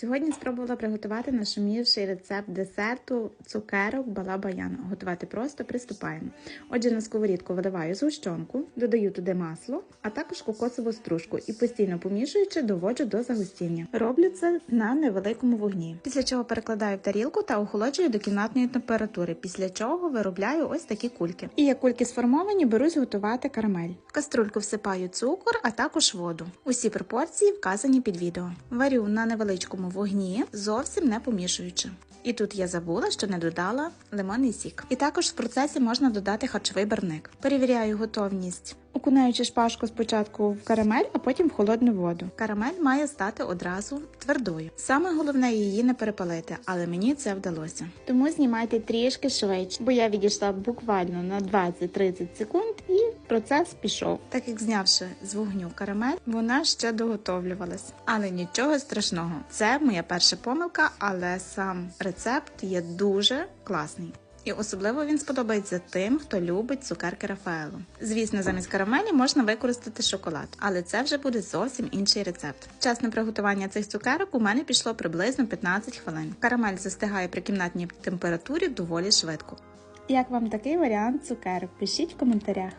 Сьогодні спробувала приготувати нашумівший рецепт десерту цукерок балабаян. Готувати просто приступаємо. Отже, на сковорідку виливаю згущенку, додаю туди масло, а також кокосову стружку і постійно помішуючи, доводжу до загустіння. Роблю це на невеликому вогні. Після чого перекладаю в тарілку та охолоджую до кімнатної температури. Після чого виробляю ось такі кульки. І як кульки сформовані, берусь готувати карамель. В каструльку всипаю цукор, а також воду. Усі пропорції вказані під відео. Варю на невеличкому вогні, зовсім не помішуючи. І тут я забула, що не додала лимонний сік. І також в процесі можна додати харчовий барник. Перевіряю готовність. Окунаючи шпажку спочатку в карамель, а потім в холодну воду. Карамель має стати одразу твердою. Саме головне її не перепалити, але мені це вдалося. Тому знімайте трішки швидше, бо я відійшла буквально на 20-30 секунд процес пішов. Так як знявши з вогню карамель, вона ще доготовлювалась. Але нічого страшного. Це моя перша помилка, але сам рецепт є дуже класний. І особливо він сподобається тим, хто любить цукерки Рафаело. Звісно, замість карамелі можна використати шоколад, але це вже буде зовсім інший рецепт. Час на приготування цих цукерок у мене пішло приблизно 15 хвилин. Карамель застигає при кімнатній температурі доволі швидко. Як вам такий варіант цукерок? Пишіть в коментарях.